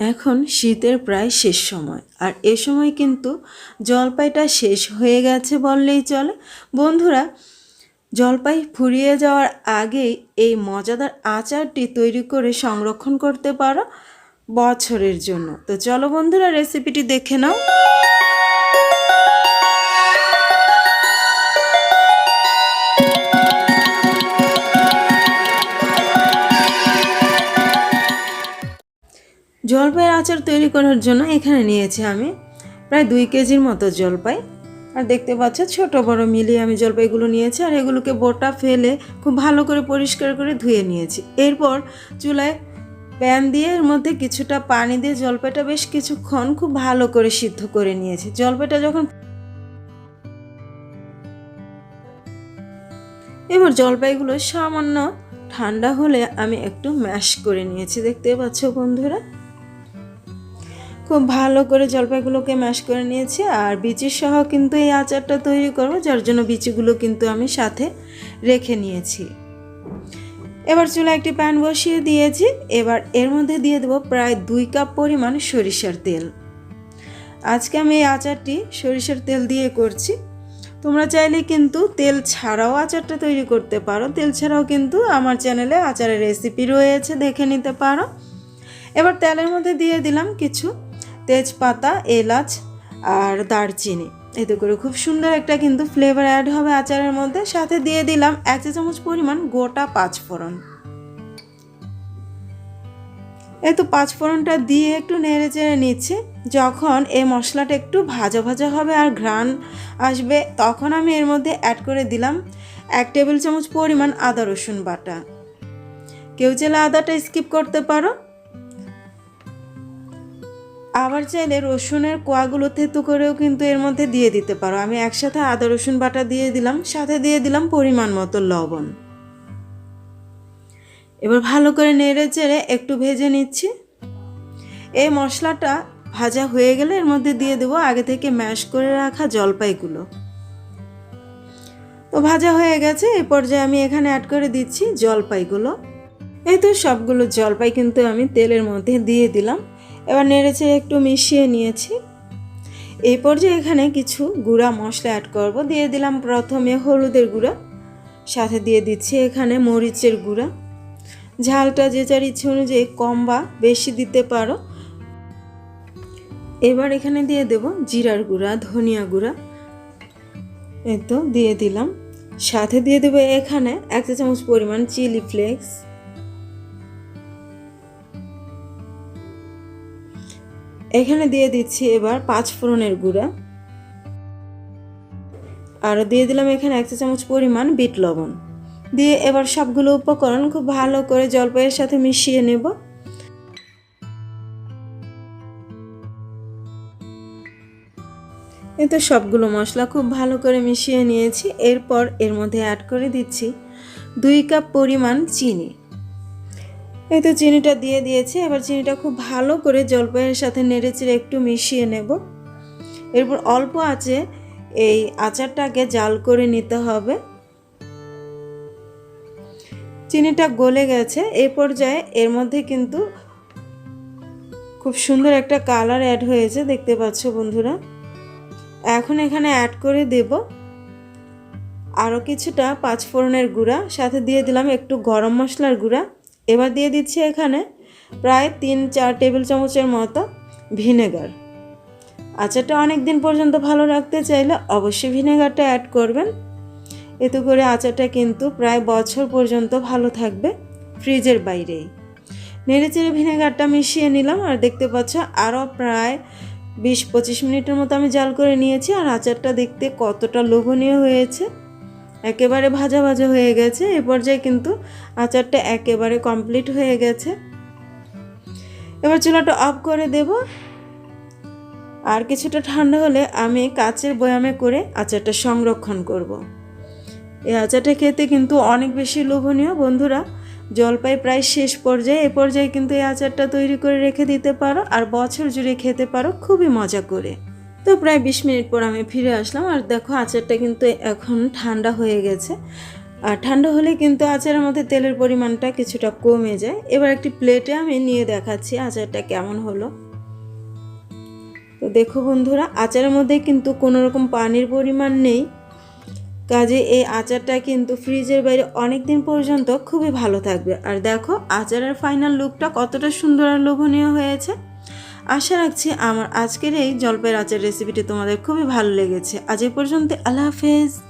এখন শীতের প্রায় শেষ সময়। আর এ সময় কিন্তু জলপাইটা শেষ হয়ে গেছে বললেই চলে। বন্ধুরা, জলপাই ফুরিয়ে যাওয়ার আগেই এই মজাদার আচারটি তৈরি করে সংরক্ষণ করতে পারো বছরের জন্য। তো চলো বন্ধুরা রেসিপিটি দেখে নাও। জলপাইয়ের আচার তৈরি করার জন্য এখানে নিয়েছি আমি প্রায় দুই কেজির মতো জলপাই। আর দেখতে পাচ্ছ, ছোট, বড় মিলিয়ে আমি জলপাইগুলো নিয়েছি আর এগুলোকে বোটা ফেলে খুব ভালো করে পরিষ্কার করে ধুয়ে নিয়েছি। এরপর চুলায় প্যান দিয়ে এর মধ্যে কিছুটা পানি দিয়ে জলপাইটা বেশ কিছুক্ষণ খুব ভালো করে সিদ্ধ করে নিয়েছি। জলপাইটা যখন এবার জলপাইগুলো সামান্য ঠান্ডা হলে আমি একটু ম্যাশ করে নিয়েছি। দেখতে পাচ্ছ বন্ধুরা? খুব ভালো করে জলপাইগুলোকে ম্যাশ করে নিয়েছি, আর বিচি সহ কিন্তু এই আচারটা তৈরি করব, যার জন্য বিচিগুলো কিন্তু আমি সাথে রেখে নিয়েছি। এবার চুলা একটি প্যান বসিয়ে দিয়েছি, এবার এর মধ্যে দিয়ে দেবো প্রায় দুই কাপ পরিমাণ সরিষার তেল। আজকে আমি এই আচারটি সরিষার তেল দিয়ে করছি। তোমরা চাইলে কিন্তু তেল ছাড়াও আচারটা তৈরি করতে পারো, তেল ছাড়াও কিন্তু আমার চ্যানেলে আচারের রেসিপি রয়েছে, দেখে নিতে পারো। এবার তেলের মধ্যে দিয়ে দিলাম কিছু তেজপাতা, এলাচ আর দারচিনি। এতে করে খুব সুন্দর একটা কিন্তু ফ্লেভার অ্যাড হবে আচারের মধ্যে। সাথে দিয়ে দিলাম এক চা চামচ পরিমাণ গোটা পাঁচফোড়ন। এই তো পাঁচফোড়নটা দিয়ে একটু নেড়ে চেড়ে নিচ্ছি। যখন এই মশলাটা একটু ভাজা ভাজা হবে আর ঘ্রাণ আসবে, তখন আমি এর মধ্যে অ্যাড করে দিলাম এক টেবিল চামচ পরিমাণ আদা রসুন বাটা। কেউ চাইলে আদাটা স্কিপ করতে পারো। আবার চাইলে রসুনের কোয়াগুলো থেতু করেও কিন্তু এর মধ্যে দিয়ে দিতে পারো। আমি একসাথে আদা, রসুন বাটা দিয়ে দিলাম, সাথে দিয়ে দিলাম পরিমাণ মতো লবণ। এবার ভালো করে নেড়ে চেড়ে একটু ভেজে নিচ্ছি। এই মশলাটা ভাজা হয়ে গেলে এর মধ্যে দিয়ে দেবো আগে থেকে ম্যাশ করে রাখা জলপাইগুলো। তো ভাজা হয়ে গেছে এই পর্যায়ে আমি এখানে অ্যাড করে দিচ্ছি জলপাইগুলো। এই তো সবগুলো জলপাই কিন্তু আমি তেলের মধ্যে দিয়ে দিলাম। এবার নেড়েছে একটু মিশিয়ে নিয়েছি। এই পর্যায়ে এখানে কিছু গুঁড়া মশলা অ্যাড করব। দিয়ে দিলাম প্রথমে হলুদের গুঁড়া, সাথে দিয়ে দিচ্ছি এখানে মরিচের গুঁড়া। ঝালটা যে যার ইচ্ছে অনুযায়ী কম বা বেশি দিতে পারো। এবার এখানে দিয়ে দেব জিরার গুঁড়া, ধনিয়া গুঁড়া। এই তো, দিয়ে দিলাম। সাথে দিয়ে দেবো এখানে এক চামচ পরিমাণ চিলি ফ্লেক্স। এখানে দিয়ে দিচ্ছি এবার পাঁচ ফোড়নের গুঁড়া। আর দিয়ে দিলাম এখানে এক চা চামচ পরিমাণ বিট লবণ। দিয়ে এবার সবগুলো উপকরণ খুব ভালো করে জলপাইয়ের সাথে মিশিয়ে নেব। এই তো সবগুলো মশলা খুব ভালো করে মিশিয়ে নিয়েছি। এরপর এর মধ্যে অ্যাড করে দিচ্ছি দুই কাপ পরিমাণ চিনি। এই তো চিনিটা দিয়ে দিয়েছি, এবার চিনিটা খুব ভালো করে জলপাইয়ের সাথে নেড়েচেড়ে একটু মিশিয়ে নেব। এরপর অল্প আছে এই আচারটাকে জাল করে নিতে হবে। চিনিটা গলে গেছে, এ পর্যায়ে এর মধ্যে কিন্তু খুব সুন্দর একটা কালার অ্যাড হয়েছে, দেখতে পাচ্ছ বন্ধুরা। এখন এখানে অ্যাড করে দেব আরও কিছুটা পাঁচফোড়নের গুঁড়া, সাথে দিয়ে দিলাম একটু গরম মশলার গুঁড়া। এবার দিয়ে দিচ্ছি এখানে প্রায় তিন, চার টেবিল চামচের মতো ভিনেগার। আচারটা অনেক দিন পর্যন্ত ভালো রাখতে চাইলে অবশ্যই ভিনেগারটা অ্যাড করবেন। এতে করে আচারটা কিন্তু প্রায় বছর পর্যন্ত ভালো থাকবে ফ্রিজের বাইরেই। নেড়ে চেড়ে ভিনেগারটা মিশিয়ে নিলাম আর দেখতে পাচ্ছ আরও প্রায় বিশ পঁচিশ মিনিটের মতো আমি জাল করে নিয়েছি আর আচারটা দেখতে কতটা লোভনীয় হয়েছে। একেবারে ভাজা ভাজা হয়ে গেছে। এ পর্যায়ে কিন্তু আচারটা একেবারে কমপ্লিট হয়ে গেছে। এবার চুলাটা অফ করে দেব। আর কিছুটা ঠান্ডা হলে আমি কাচের বয়ামে করে আচারটা সংরক্ষণ করব। এই আচারটা খেতে কিন্তু অনেক বেশি লোভনীয়। বন্ধুরা, জলপাই প্রায় শেষ পর্যায়ে। এ পর্যায়ে কিন্তু এই আচারটা তৈরি করে রেখে দিতে পারো। আর বছর জুড়ে খেতে পারো। খুবই মজা করে। তো প্রায় বিশ মিনিট পর আমি ফিরে আসলাম। আর দেখো আচারটা কিন্তু এখন ঠান্ডা হয়ে গেছে। আর ঠান্ডা হলে কিন্তু আচারের মধ্যে তেলের পরিমাণটা কিছুটা কমে যায়। এবার একটি প্লেটে আমি নিয়ে দেখাচ্ছি আচারটা কেমন হলো। তো দেখো বন্ধুরা, আচারের মধ্যে কিন্তু কোনো রকম পানির পরিমাণ নেই। কাজে এই আচারটা কিন্তু ফ্রিজের বাইরে অনেক দিন পর্যন্ত খুবই ভালো থাকবে। আর দেখো আচারের ফাইনাল লুকটা কতটা সুন্দর আর লোভনীয় হয়েছে। আশা রাখছি আমার আজকের এই জলপাইয়ের আচার রেসিপিটি তোমাদের খুবই ভালো লেগেছে। আজ এ পর্যন্ত আল্লাহ হাফেজ।